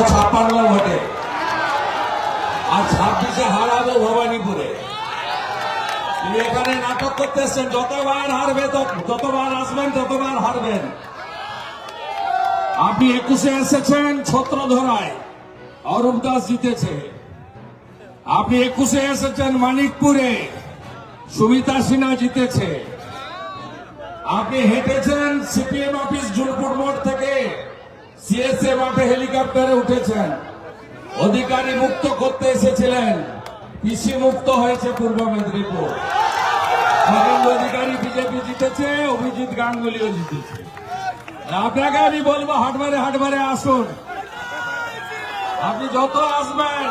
ছাপ্পান্ন ভোটে। আর ছাব্বিশে হারাবো ভবানীপুরে। তিনি এখানে নাটক করতে এসছেন যতবার হারবে যতবার আসবেন, ততবার হারবেন। আপনি একুশে এসেছেন ছত্র ধরায় অরূপ দাস জিতেছে। আপনি একুশে এসেছেন মানিকপুরে। সুমিতা সিনহা জিতেছে। আপনি হেঁটেছেন সিপিএম অফিস জুলপুর মোড় থেকে। সিএসএ মাঠে হেলিকপ্টারে উঠেছেন। অধিকারী মুক্ত করতে এসেছিলেন। পিসি মুক্ত হয়েছে পূর্ব মেদিনীপুর। নরেন্দ্র অধিকারী বিজেপি জিতেছে, অভিজিৎ গাঙ্গুলিও জিতেছে। আপনাকে আমি বলব, হাটবারে হাটবারে আসুন। আপনি যত আসবেন,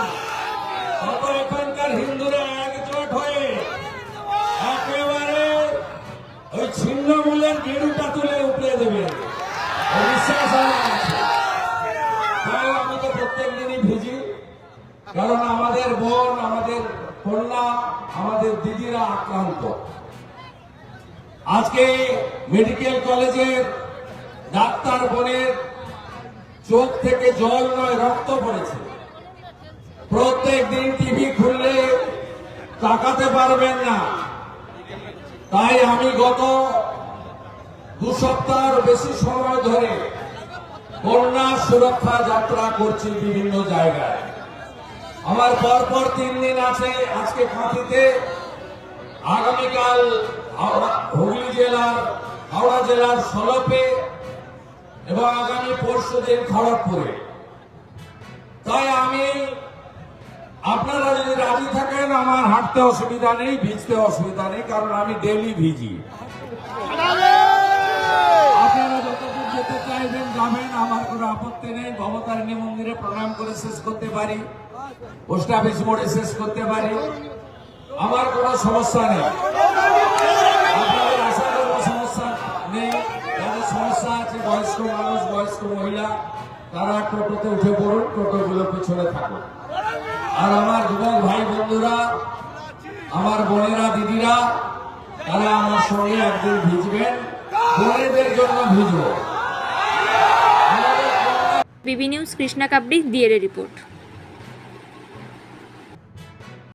তত এখানকার হিন্দুরা একজোট হয়ে একেবারে ওই ছিন্নমূলের গেরুটা তুলে উপড়ে দেবে। বিশ্বাস আমার কারণ আমাদের বোন, আমাদের কন্যা, আমাদের দিদিরা আক্রান্ত। আজকে মেডিকেল কলেজের ডাক্তার বোনের চোখ থেকে জল নয়, রক্ত পড়েছে। প্রত্যেক দিন টিভি খুললে তাকাতে পারবেন না। তাই আমি গত দু সপ্তাহের বেশি সময় ধরে কন্যা সুরক্ষা যাত্রা করছি বিভিন্ন জায়গায়। আমার পরপর তিন দিন আছে আজকে কাঁথিতে আগামীকাল হুগলি জেলার, হাওড়া জেলার সলপে এবং আগামী পরশু দিন খড়গপুরে। তাই আমি, আপনারা যদি রাজি থাকেন, আমার হাঁটতে অসুবিধা নেই, ভিজতে অসুবিধা নেই, কারণ আমি ডেলি ভিজি আপনারা যতদূর যেতে চাইবেন যাবেন আমার কোনো আপত্তি নেই ভবতারিণী মন্দিরে প্রণাম করে শেষ করতে পারি। পোস্ট অফিস মোড়ে শেষ করতে পারি। আমার কোনো সমস্যা নেই। সমস্যা নেই। সমস্যা আছে, বয়স্ক মানুষ, বয়স্ক মহিলা, তারা টোটোতে উঠে আর আমার ভাই বন্ধুরা, আমার বোনেরা, দিদিরা, তারা আমার সঙ্গে একদিন ভিজবেন। বোনেদের জন্য ভিজবো। বিবি নিউজ কৃষ্ণা কাবড়ি দিয়ে রিপোর্ট